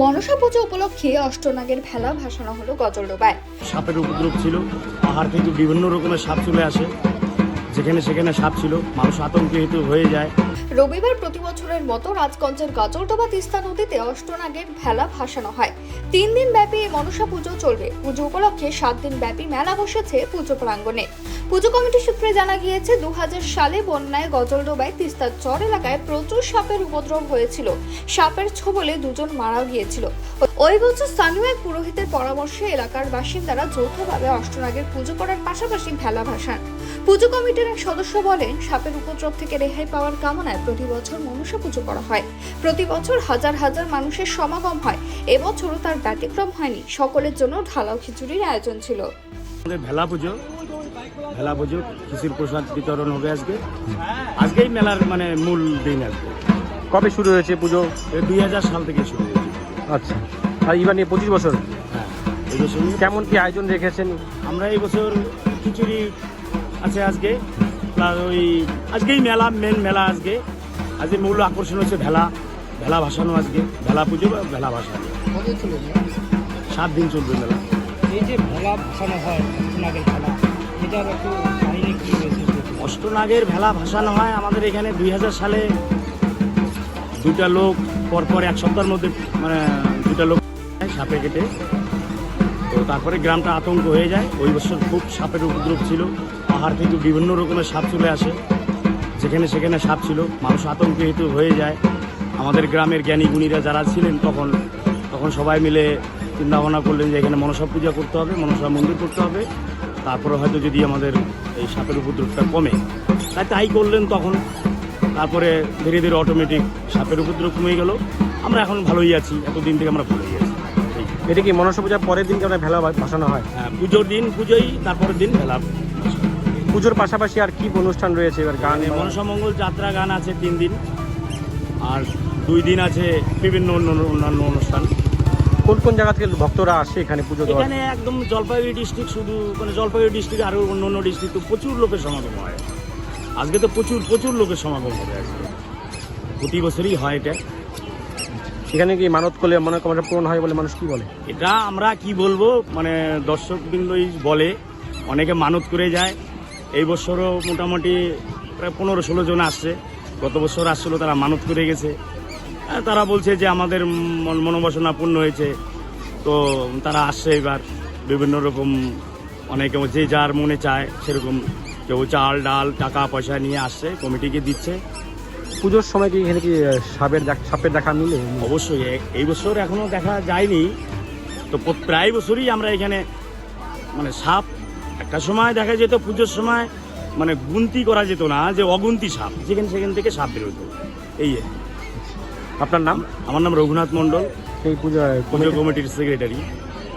মনসা পুজো উপলক্ষে অষ্টনাগের ভেলা ভাসানো হলো গজলডোবায় সাপের উপদ্রব ছিল, পাহাড় থেকে বিভিন্ন রকমের সাপ চলে আসে। যেখানে সেখানে সাপ ছিল, মানুষ আতঙ্কিত হয়ে যায়। রবিবার প্রতি বছরের মতো রাজগঞ্জের গজলডোবা তিস্তা নদীতে অষ্টনাগের ভেলা ভাসানো হয়। তিন দিন ব্যাপী এই মনসা পুজো চলবে। পুজো উপলক্ষে সাত দিন ব্যাপী মেলা বসেছে পুজো প্রাঙ্গণে। পুজো কমিটি সূত্রে জানা গিয়েছে দু সালে বন্যায় গজলডোবায় তিস্তার চর এলাকায় প্রচুর সাপের উপদ্রব হয়েছিল। সাপের ছোবলে দুজন মারা গিয়েছিল। ওই বছর স্থানীয় এক পুরোহিতের পরামর্শে এলাকার বাসিন্দারা যৌথভাবে অষ্টনাগের পুজো করার পাশাপাশি ভেলা ভাসান। পুজো কমিটির এক সদস্য বলেন সাপের উপদ্রব থেকে রেহাই পাওয়ার কামনায় প্রতি বছর মনসা পুজো করা হয়। প্রতি বছর হাজার হাজার মানুষের সমাগম হয়। এবছরও তার ব্যতিক্রম হয়নি। সকলের জন্য ঢালাও খিচুড়ির আয়োজন ছিল। আমাদের ভেলা পুজো। ভেলা পুজো খিচুর প্রসাদ বিতরণ হবে আজকে। আজকেই মেলার মানে মূল দিন আজকে। কবে শুরু হয়েছে পুজো? দুই হাজার সাল থেকে শুরু হয়েছে। আচ্ছা। আর এবার নিয়ে পঁচিশ বছর। হ্যাঁ বছর কেমন কি আয়োজন রেখেছেন? আমরা এই বছর খিচুড়ি আছে আজকে। প্লাস ওই আজকেই মেলা মেন মেলা আজকে। আজকে মূল আকর্ষণ হচ্ছে ভেলা। ভেলা ভাসানো আজকে। ভেলা পুজো বা ভেলা ভাসানো। সাত দিন চলবে মেলা। এই যে ভেলা ভাসানো হয় নাগের ভোলা এটার একটু অষ্টনাগের ভেলা ভাসানো হয় আমাদের এখানে দুই হাজার সালে। দুটা লোক পরপর এক সপ্তাহের মধ্যে মানে দুটা লোক সাপে কেটে তারপরে গ্রামটা আতঙ্ক হয়ে যায়। ওই বছর খুব সাপের উপদ্রব ছিল। পাহাড় থেকে বিভিন্ন রকমের সাপ চলে আসে। যেখানে সেখানে সাপ ছিল। মানুষ আতঙ্কিত হয়ে যায়। আমাদের গ্রামের জ্ঞানী গুণীরা যারা ছিলেন তখন তখন সবাই মিলে চিন্তা ভাবনা করলেন যে এখানে মনসা পূজা করতে হবে, মনসা মন্দির করতে হবে। তারপরে হয়তো যদি আমাদের এই সাপের উপদ্রবটা কমে। তাই তাই করলেন তখন। তারপরে ধীরে ধীরে অটোমেটিক সাপের উপদ্রব কমে গেল। আমরা এখন ভালোই আছি। এতদিন থেকে আমরা ভালোই আছি। এটা কি মনসা পূজার পরের দিন কেমন ভেলা ভাসানো হয়? হ্যাঁ পুজোর দিন পুজোই তারপরের দিন ভেলা। পুজোর পাশাপাশি আর কি অনুষ্ঠান রয়েছে এবার গান মানে মনসা মঙ্গল যাত্রা গান আছে তিন দিন। আর দুই দিন আছে বিভিন্ন অন্য অন্যান্য অনুষ্ঠান। কোন কোন জায়গা থেকে ভক্তরা আসে এখানে পুজো এখানে একদম জলপাইগুড়ি ডিস্ট্রিক্ট শুধু মানে জলপাইগুড়ি ডিস্ট্রিক্ট আরও অন্য অন্য ডিস্ট্রিক্ট প্রচুর লোকের সমাগম হয়। আজকে তো প্রচুর প্রচুর লোকের সমাগম হবে আজকে। প্রতি বছরই হয় এটা। এখানে কি মানত করলে মনে মনোকামনা পূরণ হয় বলে মানুষ কি বলে? এটা আমরা কি বলব? মানে দর্শকবৃন্দই বলে, অনেকে মানত করে যায়। এই বছরও মোটামুটি প্রায় পনেরো ষোলো জন আসছে। গত বছর আসছিল, তারা মানত করে গেছে। তারা বলছে যে আমাদের মন- মনোবাসনা পূর্ণ হয়েছে। তো তারা আসছে এবার। বিভিন্ন রকম অনেকে যে যার মনে চায়, সেরকম কেউ চাল, ডাল, টাকা, পয়সা নিয়ে আসছে, কমিটিকে দিচ্ছে। পুজোর সময় কি এখানে কি সাপের দেখ- সাপের দেখা মিলে? অবশ্যই এই বছর এখনও দেখা যায়নি। তো প্রায় বছরই আমরা এখানে মানে সাপ একটা সময় দেখা যেত পুজোর সময় মানে গুনতি করা যেত না যে অগুন্তি সাপ যেখানে সেখান থেকে সাপ বেরোতো এই আপনার নাম? আমার নাম রঘুনাথ মণ্ডল। এই পুজো পুজো কমিটির সেক্রেটারি